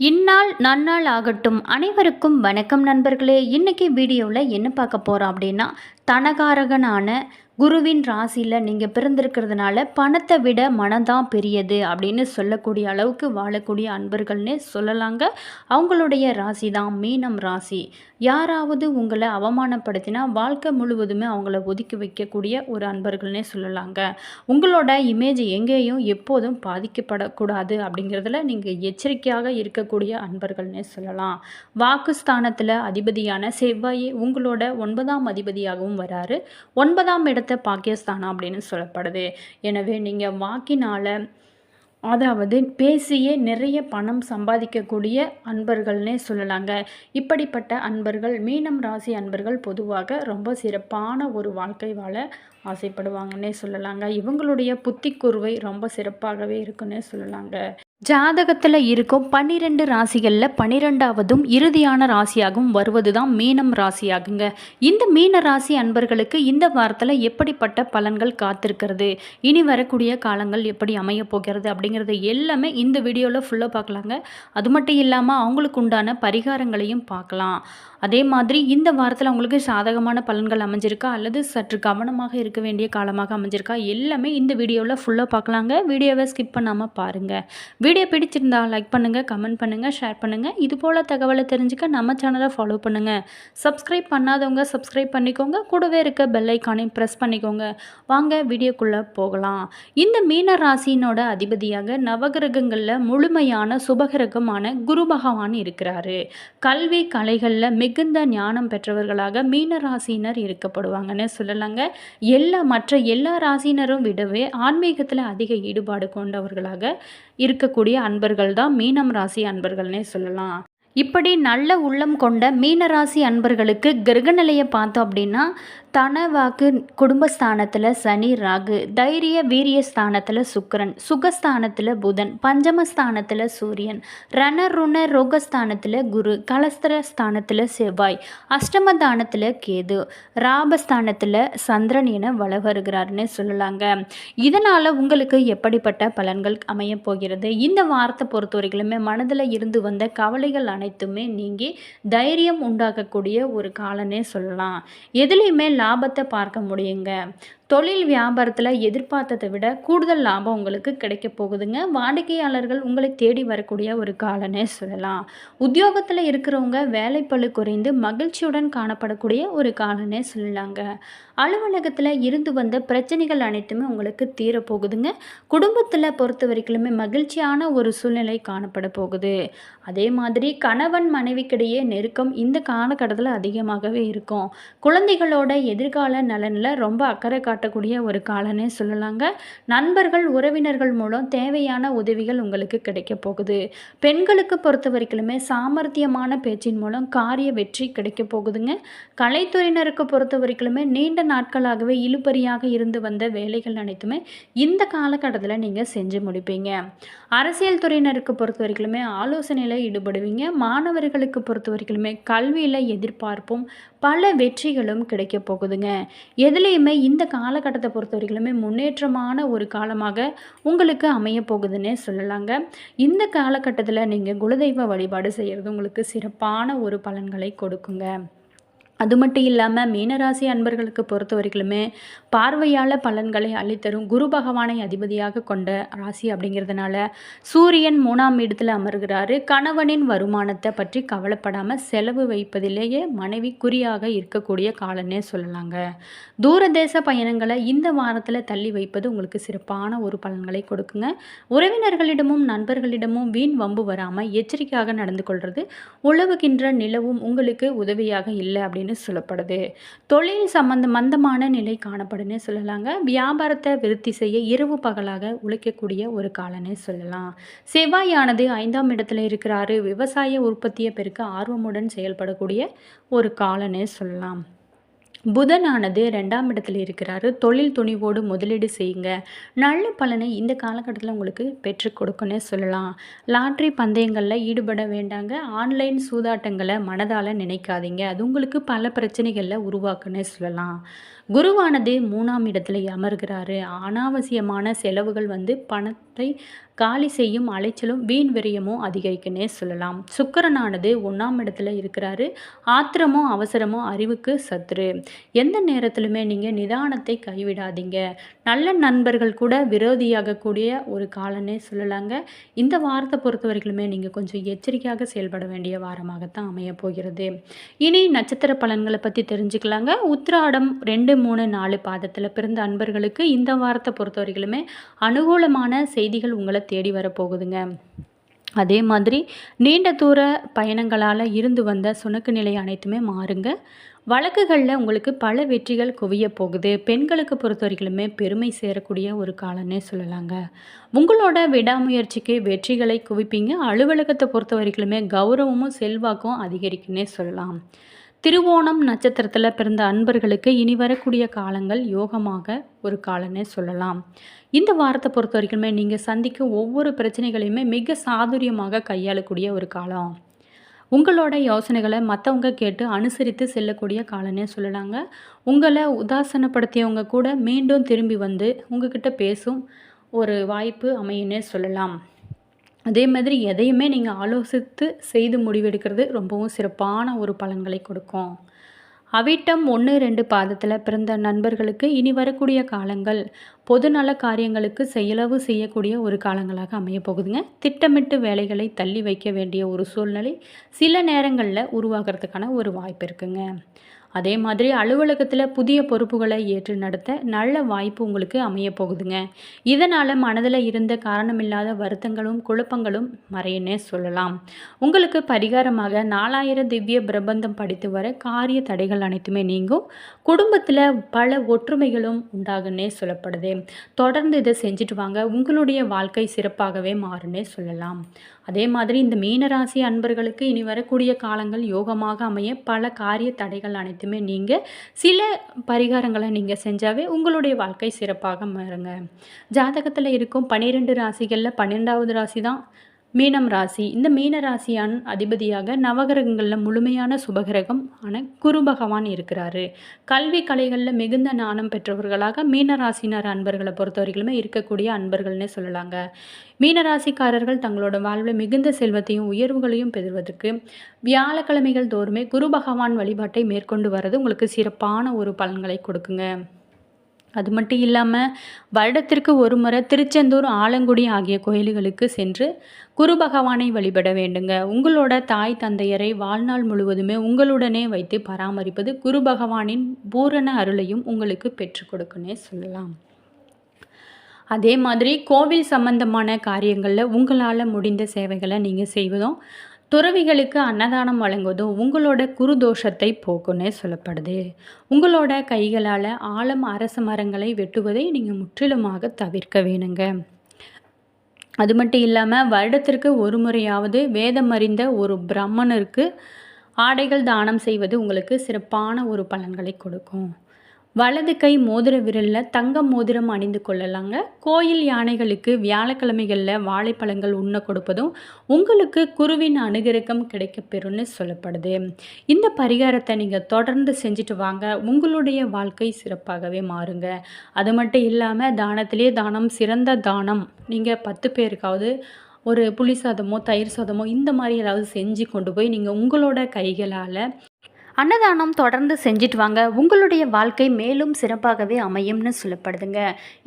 இந்நாள் நன்னாள் ஆகட்டும். அனைவருக்கும் வணக்கம் நண்பர்களே. இன்றைக்கி வீடியோவில் என்ன பார்க்க போகிறோம் அப்படின்னா தனகாரகனான குருவின் ராசியில் நீங்கள் பிறந்திருக்கிறதுனால பணத்தை விட மனதான் பெரியது அப்படின்னு சொல்லக்கூடிய அளவுக்கு வாழக்கூடிய அன்பர்கள்னே சொல்லலாங்க. அவங்களுடைய ராசி தான் மீனம் ராசி. யாராவது உங்களை அவமானப்படுத்தினா வாழ்க்கை முழுவதுமே அவங்கள ஒதுக்கி வைக்கக்கூடிய ஒரு அன்பர்கள்னே சொல்லலாங்க. உங்களோட இமேஜ் எங்கேயும் எப்போதும் பாதிக்கப்படக்கூடாது அப்படிங்கிறதுல நீங்கள் எச்சரிக்கையாக இருக்கக்கூடிய அன்பர்கள்னே சொல்லலாம். வாக்குஸ்தானத்தில் அதிபதியான செவ்வாயே உங்களோட ஒன்பதாம் அதிபதியாகவும் வராரு. ஒன்பதாம் இடத்த பாகிஸ்தானா அப்படின்னு சொல்லப்படுது. எனவே நீங்கள் வாக்கினால் அதாவது பேசியே நிறைய பணம் சம்பாதிக்கக்கூடிய அன்பர்கள்னே சொல்லலாங்க. இப்படிப்பட்ட அன்பர்கள் மீனம் ராசி அன்பர்கள் பொதுவாக ரொம்ப சிறப்பான ஒரு வாழ்க்கை வாழ ஆசைப்படுவாங்கன்னே சொல்லலாங்க. இவங்களுடைய புத்திக்குருவை ரொம்ப சிறப்பாகவே இருக்குன்னே சொல்லலாங்க. ஜாதகத்தில் இருக்கும் பன்னிரெண்டு ராசிகளில் பன்னிரெண்டாவதும் இறுதியான ராசியாகவும் வருவது தான் மீனம் ராசியாகுங்க. இந்த மீன ராசி அன்பர்களுக்கு இந்த வாரத்தில் எப்படிப்பட்ட பலன்கள் காத்திருக்கிறது? இனி வரக்கூடிய காலங்கள் எப்படி அமைய போகிறது அப்படிங்கிறது எல்லாமே இந்த வீடியோவில் ஃபுல்லாக பார்க்கலாங்க. அது மட்டும் இல்லாமல் அவங்களுக்கு உண்டான பரிகாரங்களையும் பார்க்கலாம். அதே மாதிரி இந்த வாரத்தில் அவங்களுக்கு சாதகமான பலன்கள் அமைஞ்சிருக்கா? அல்லது சற்று கவனமாக இருக்க வேண்டிய காலமாக அமைஞ்சிருக்கா? எல்லாமே இந்த வீடியோவில் ஃபுல்லாக பார்க்கலாங்க. வீடியோவை ஸ்கிப் பண்ணாமல் பாருங்கள் வீடியோ பிடிச்சிருந்தா லைக் பண்ணுங்கள் கமெண்ட் பண்ணுங்கள் ஷேர் பண்ணுங்கள் இது போல் தகவலை தெரிஞ்சுக்க நம்ம சேனலை ஃபாலோ பண்ணுங்கள் சப்ஸ்கிரைப் பண்ணாதவங்க சப்ஸ்கிரைப் பண்ணிக்கோங்க. கூடவே இருக்க பெல் ஐக்கானையும் ப்ரெஸ் பண்ணிக்கோங்க. வாங்க வீடியோக்குள்ளே போகலாம். இந்த மீன ராசியினோட அதிபதியாக நவகிரகங்களில் முழுமையான சுபகிரகமான குரு பகவான் இருக்கிறாரு. கல்வி கலைகளில் மிகுந்த ஞானம் பெற்றவர்களாக மீன ராசியினர் இருக்கப்படுவாங்கன்னு சொல்லலாங்க. எல்லா மற்ற எல்லா ராசியினரும் விடவே ஆன்மீகத்தில் அதிக ஈடுபாடு கொண்டவர்களாக இருக்கக்கூடிய அன்பர்கள் தான் மீனம் ராசி அன்பர்கள்னே சொல்லலாம். இப்படி நல்ல உள்ளம் கொண்ட மீனராசி அன்பர்களுக்கு கிரகநிலையை பார்த்தோம் அப்படின்னா தனவாக்கு குடும்பஸ்தானத்தில் சனி ராகு தைரிய வீரிய ஸ்தானத்தில் சுக்கரன் சுகஸ்தானத்தில் புதன் பஞ்சமஸ்தானத்தில் சூரியன் ரணருண ரோகஸ்தானத்தில் குரு கலஸ்திர ஸ்தானத்தில் செவ்வாய் அஷ்டமதானத்தில் கேது ராபஸ்தானத்தில் சந்திரன் என வள வருகிறார்னு சொல்லலாங்க. இதனால் உங்களுக்கு எப்படிப்பட்ட பலன்கள் அமையப் போகிறது? இந்த வாரத்தை பொறுத்த வரைக்குமே மனதில் இருந்து வந்த கவலைகள் அனைத்துமே நீங்கி தைரியம் உண்டாக்கக்கூடிய ஒரு காலனே சொல்லலாம். எதுலேயுமே லாபத்தை பார்க்க முடியுங்க. தொழில் வியாபாரத்தில் எதிர்பார்த்ததை விட கூடுதல் லாபம் உங்களுக்கு கிடைக்க போகுதுங்க. வாடிக்கையாளர்கள் உங்களை தேடி வரக்கூடிய ஒரு காலனே சொல்லலாம். உத்தியோகத்தில் இருக்கிறவங்க வேலைப்பழு குறைந்து மகிழ்ச்சியுடன் காணப்படக்கூடிய ஒரு காலனே சொல்லலாங்க. அலுவலகத்தில் இருந்து வந்த பிரச்சனைகள் அனைத்துமே உங்களுக்கு தீரப்போகுதுங்க குடும்பத்தில் பொறுத்த வரைக்குமே மகிழ்ச்சியான ஒரு சூழ்நிலை காணப்பட போகுது. அதே மாதிரி கணவன் மனைவிக்கிடையே நெருக்கம் இந்த காலகட்டத்தில் அதிகமாகவே இருக்கும். குழந்தைகளோட எதிர்கால நலனில் ரொம்ப அக்கறை காட்டக்கூடிய ஒரு காலனே சொல்லலாங்க. நண்பர்கள் உறவினர்கள் மூலம் தேவையான உதவிகள் உங்களுக்கு கிடைக்க போகுது. பெண்களுக்கு பொறுத்த வரைக்குமே சாமர்த்தியமான பேச்சின் மூலம் காரிய வெற்றி கிடைக்க போகுதுங்க. கலைத்துறையினருக்கு பொறுத்த வரைக்குமே நீண்ட நாட்களாகவே இழுபறியாக இருந்து வந்த வேலைகள் அனைத்துமே இந்த காலகட்டத்தில் நீங்கள் செஞ்சு முடிப்பீங்க. அரசியல் துறையினருக்கு பொறுத்த வரைக்குமே ஆலோசனையில் ஈடுபடுவீங்க. மாணவர்களுக்கு பொறுத்த வரைக்குமே கல்வியில் எதிர்பார்ப்பும் பல வெற்றிகளும் கிடைக்க போகுதுங்க. எதுலேயுமே இந்த காலகட்டத்தை பொறுத்த வரைக்குமே முன்னேற்றமான ஒரு காலமாக உங்களுக்கு அமைய போகுதுன்னே சொல்லலாங்க. இந்த காலகட்டத்தில் நீங்கள் குலதெய்வ வழிபாடு செய்கிறது உங்களுக்கு சிறப்பான ஒரு பலன்களை கொடுக்குங்க. அது மட்டும் இல்லாமல் மீனராசி அன்பர்களுக்கு பொறுத்த வரைக்குமே பார்வையால் பலன்களை அள்ளித்தரும் குரு பகவானை அதிபதியாக கொண்ட ராசி அப்படிங்கிறதுனால சூரியன் மூணாம் இடத்தில் அமர்கிறாரு. கணவனின் வருமானத்தை பற்றி கவலைப்படாமல் செலவு வைப்பதிலேயே மனைவி குறியாக இருக்கக்கூடிய காலன்னே சொல்லலாங்க. தூரதேச பயணங்களை இந்த வாரத்தில் தள்ளி வைப்பது உங்களுக்கு சிறப்பான ஒரு பலன்களை கொடுக்குங்க. உறவினர்களிடமும் நண்பர்களிடமும் வீண் வம்பு வராமல் எச்சரிக்கையாக நடந்து கொள்வது உழவுகின்ற நிலவும் உங்களுக்கு உதவியாக இல்லை அப்படின்னு சொல்லப்படுது. தொழில் சம்பந்த மந்தமான நிலை காணப்படுன்னு சொல்லலாங்க. வியாபாரத்தை விருத்தி செய்ய இரவு பகலாக உழைக்கக்கூடிய ஒரு காலன்னு சொல்லலாம். செவ்வாயானது ஐந்தாம் இடத்துல இருக்கிறாரு. விவசாய உற்பத்தியை பெருக்க ஆர்வமுடன் செயல்படக்கூடிய ஒரு காலன்னு சொல்லலாம். புதனானது ரெண்டாம் இடத்துல இருக்கிறாரு. தொழில் துணிவோடு முதலீடு செய்யுங்க. நல்ல பலனை இந்த காலகட்டத்தில் உங்களுக்கு பெற்று கொடுக்குன்னு சொல்லலாம். லாட்ரி பந்தயங்களில் ஈடுபட வேண்டாங்க. ஆன்லைன் சூதாட்டங்களை மனதால் நினைக்காதீங்க. அது உங்களுக்கு பல பிரச்சனைகளில் உருவாக்குன்னு சொல்லலாம். குருவானது மூணாம் இடத்துல அமர்கிறாரு. அனாவசியமான செலவுகள் வந்து பணத்தை காலி செய்யும் அலைச்சலும் வீண் விரயமும் அதிகரிக்குன்னே சொல்லலாம். சுக்கரனானது ஒன்றாம் இடத்துல இருக்கிறாரு. ஆத்திரமோ அவசரமோ அறிவுக்கு சத்துரு எந்த நேரத்திலுமே நீங்கள் நிதானத்தை கைவிடாதீங்க. நல்ல நண்பர்கள் கூட விரோதியாகக்கூடிய ஒரு காலனே சொல்லலாங்க. இந்த வாரத்தை பொறுத்த வரைக்குமே நீங்கள் கொஞ்சம் எச்சரிக்கையாக செயல்பட வேண்டிய வாரமாகத்தான் அமைய போகிறது. இனி நட்சத்திர பலன்களை பற்றி தெரிஞ்சுக்கலாங்க. உத்திராடம் ரெண்டு மூணு நாலு பாதத்தில் பிறந்த அன்பர்களுக்கு இந்த வாரத்தை பொறுத்த வரைக்குமே அனுகூலமான செய்திகள் உங்களை தேடி வரப்போகுதுங்க. அதே மாதிரி நீண்ட தூர பயணங்களால் இருந்து வந்த சுணக்கு நிலை அனைத்துமே மாறுங்க. வழக்குகளில் உங்களுக்கு பல வெற்றிகள் குவிய போகுது. பெண்களுக்கு பொறுத்த வரைக்குமே பெருமை சேரக்கூடிய ஒரு காலன்னே சொல்லலாங்க. உங்களோட விடாமுயற்சிக்கு வெற்றிகளை குவிப்பீங்க. அலுவலகத்தை பொறுத்த வரைக்குமே கௌரவமும் செல்வாக்கும் அதிகரிக்குன்னே சொல்லலாம். திருவோணம் நட்சத்திரத்தில் பிறந்த அன்பர்களுக்கு இனி வரக்கூடிய காலங்கள் யோகமாக ஒரு காலன்னே சொல்லலாம். இந்த வாரத்தை பொறுத்த வரைக்குமே நீங்கள் சந்திக்கும் ஒவ்வொரு பிரச்சனைகளையுமே மிக சாதுரியமாக கையாளக்கூடிய ஒரு காலம். உங்களோட யோசனைகளை மற்றவங்க கேட்டு அனுசரித்து செல்லக்கூடிய காலன்னே சொல்லலாங்க. உங்களை உதாசனப்படுத்தியவங்க கூட மீண்டும் திரும்பி வந்து உங்ககிட்ட பேசும் ஒரு வாய்ப்பு அமையுன்னே சொல்லலாம். அதே மாதிரி எதையுமே நீங்கள் ஆலோசித்து செய்து முடிவெடுக்கிறது ரொம்பவும் சிறப்பான ஒரு பலன்களை கொடுக்கும். அவிட்டம் ஒன்று ரெண்டு பாதத்தில் பிறந்த நண்பர்களுக்கு இனி வரக்கூடிய காலங்கள் பொதுநல காரியங்களுக்கு செயலவு செய்யக்கூடிய ஒரு காலங்களாக அமைய போகுதுங்க. திட்டமிட்டு வேலைகளை தள்ளி வைக்க வேண்டிய ஒரு சூழ்நிலை சில நேரங்களில் உருவாகிறதுக்கான ஒரு வாய்ப்பு இருக்குங்க. அதே மாதிரி அலுவலகத்தில் புதிய பொறுப்புகளை ஏற்று நடத்த நல்ல வாய்ப்பு உங்களுக்கு அமைய போகுதுங்க. இதனால் மனதில் இருந்த காரணமில்லாத வருத்தங்களும் குழப்பங்களும் மறையனே சொல்லலாம். உங்களுக்கு பரிகாரமாக நாலாயிரம் திவ்ய பிரபந்தம் படித்து வர காரிய தடைகள் அனைத்துமே நீங்கும். குடும்பத்தில் பல ஒற்றுமைகளும் உண்டாகுன்னே சொல்லப்படுது. தொடர்ந்து இதை செஞ்சுட்டு வாங்க உங்களுடைய வாழ்க்கை சிறப்பாகவே மாறுனே சொல்லலாம். அதே மாதிரி இந்த மீனராசி அன்பர்களுக்கு இனி வரக்கூடிய காலங்கள் யோகமாக அமைய பல காரிய தடைகள் அனைத்து அனைத்துமே நீங்கள் சில பரிகாரங்களை நீங்கள் செஞ்சாவே உங்களுடைய வாழ்க்கை சிறப்பாக மாறுங்க. ஜாதகத்தில் இருக்கும் பன்னிரெண்டு ராசிகளில் பன்னெண்டாவது ராசி தான் மீனம் ராசி. இந்த மீன ராசியான் அதிபதியாக நவகிரகங்களில் முழுமையான சுபகிரகம் ஆன குரு பகவான் இருக்கிறாரு. கல்வி கலைகளில் மிகுந்த நாணம் பெற்றவர்களாக மீன ராசினர் அன்பர்களை பொறுத்தவரையிலுமே இருக்கக்கூடிய அன்பர்கள்னே சொல்லலாங்க. மீனராசிக்காரர்கள் தங்களோட வாழ்வில் மிகுந்த செல்வத்தையும் உயர்வுகளையும் பெறுவதற்கு வியாழக்கிழமைகள் தோறுமே குரு பகவான் வழிபாட்டை மேற்கொண்டு வர்றது உங்களுக்கு சிறப்பான ஒரு பலன்களை கொடுக்குங்க. அது மட்டும் இல்லாமல் வருடத்திற்கு ஒரு முறை திருச்செந்தூர் ஆலங்குடி ஆகிய கோயில்களுக்கு சென்று குரு பகவானை வழிபட வேண்டுங்க. உங்களோட தாய் தந்தையரை வாழ்நாள் முழுவதுமே உங்களுடனே வைத்து பராமரிப்பது குரு பகவானின் பூரண அருளையும் உங்களுக்கு பெற்றுக் கொடுக்குன்னே சொல்லலாம். அதே மாதிரி கோவில் சம்பந்தமான காரியங்களில் உங்களால் முடிந்த சேவைகளை நீங்கள் செய்வதும் துறவிகளுக்கு அன்னதானம் வழங்குவதும் உங்களோட குருதோஷத்தை போக்குன்னே சொல்லப்படுது. உங்களோட கைகளால் ஆழம் அரச மரங்களை வெட்டுவதை நீங்கள் முற்றிலுமாக தவிர்க்க வேணுங்க. அது மட்டும் இல்லாமல் வருடத்திற்கு ஒரு முறையாவது வேதம் அறிந்த ஒரு பிரம்மனருக்கு ஆடைகள் தானம் செய்வது உங்களுக்கு சிறப்பான ஒரு பலன்களை கொடுக்கும். வலது கை மோதிர விரலில் தங்க மோதிரம் அணிந்து கொள்ளலாங்க. கோயில் யானைகளுக்கு வியாழக்கிழமைகளில் வாழைப்பழங்கள் உண்ண கொடுப்பதும் உங்களுக்கு குருவின் அனுகிரகம் கிடைக்கப்பெறும்னு சொல்லப்படுது. இந்த பரிகாரத்தை நீங்கள் தொடர்ந்து செஞ்சுட்டு வாங்க. உங்களுடைய வாழ்க்கை சிறப்பாகவே மாறுங்க. அது மட்டும் இல்லாமல் தானத்திலே தானம் சிறந்த தானம். நீங்கள் பத்து பேருக்காவது ஒரு புளி சாதமோ தயிர் சாதமோ இந்த மாதிரி ஏதாவது செஞ்சு கொண்டு போய் நீங்கள் உங்களோட கைகளால் அன்னதானம் தொடர்ந்து செஞ்சுட்டு வாங்க. உங்களுடைய வாழ்க்கை மேலும் சிறப்பாகவே அமையும்னு சொல்லப்படுதுங்க.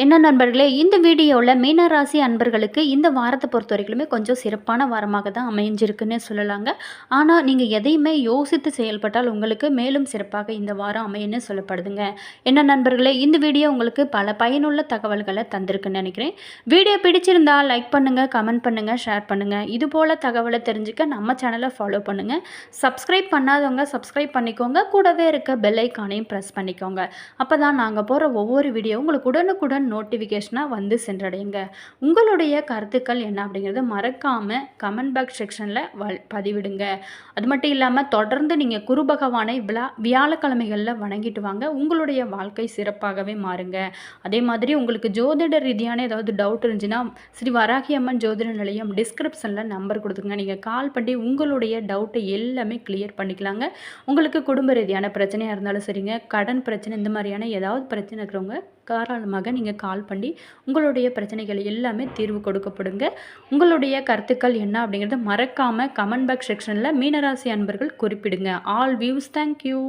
என்ன நண்பர்களே இந்த வீடியோவில் மீனராசி அன்பர்களுக்கு இந்த வாரத்தை பொறுத்த வரைக்குமே கொஞ்சம் சிறப்பான வாரமாக தான் அமைஞ்சிருக்குன்னு சொல்லலாங்க. ஆனால் நீங்கள் எதையுமே யோசித்து செயல்பட்டால் உங்களுக்கு மேலும் சிறப்பாக இந்த வாரம் அமையும்னு சொல்லப்படுதுங்க. என்ன நண்பர்களே இந்த வீடியோ உங்களுக்கு பல பயனுள்ள தகவல்களை தந்திருக்குன்னு நினைக்கிறேன். வீடியோ பிடிச்சிருந்தால் லைக் பண்ணுங்கள் கமெண்ட் பண்ணுங்கள் ஷேர் பண்ணுங்கள் இது போல் தகவலை தெரிஞ்சுக்க நம்ம சேனலை ஃபாலோ பண்ணுங்கள் சப்ஸ்கிரைப் பண்ணாதவங்க சப்ஸ்கிரைப் பண்ணிக்கோங்க. கூடவே இருக்க பெல் ஐக்கானையும் ப்ரெஸ் பண்ணிக்கோங்க. அப்போ தான் நாங்கள் போகிற ஒவ்வொரு வீடியோ உங்களுக்கு உடனுக்குடன் நோட்டிஃபிகேஷனாக வந்து சென்றடையுங்க. உங்களுடைய கருத்துக்கள் என்ன அப்படிங்கிறது மறக்காமல் கமெண்ட் பாக்ஸ் செக்ஷனில் வ பதிவிடுங்க. அது மட்டும் இல்லாமல் தொடர்ந்து நீங்கள் குரு பகவானை விழா வியாழக்கிழமைகளில் வணங்கிட்டு வாங்க. உங்களுடைய வாழ்க்கை சிறப்பாகவே மாறுங்க. அதே மாதிரி உங்களுக்கு ஜோதிட ரீதியான ஏதாவது டவுட் இருந்துச்சுன்னா ஸ்ரீ வராகி அம்மன் ஜோதிட நிலையம் டிஸ்கிரிப்ஷனில் நம்பர் கொடுத்துருங்க நீங்கள் கால் பண்ணி உங்களுடைய டவுட்டை எல்லாமே கிளியர் பண்ணிக்கலாங்க. உங்களுக்கு உங்களுக்கு குடும்ப ரீதியான பிரச்சனையாக இருந்தாலும் சரிங்க. கடன் பிரச்சனை இந்த மாதிரியான ஏதாவது பிரச்சனை இருக்கிறவங்க தாராளமாக நீங்கள் கால் பண்ணி உங்களுடைய பிரச்சனைகள் எல்லாமே தீர்வு கொடுக்கப்படுங்க. உங்களுடைய கருத்துக்கள் என்ன அப்படிங்கிறத மறக்காமல் கமெண்ட் பாக்ஸ் செக்ஷனில் மீனராசி அன்பர்கள் குறிப்பிடுங்க. All views thank you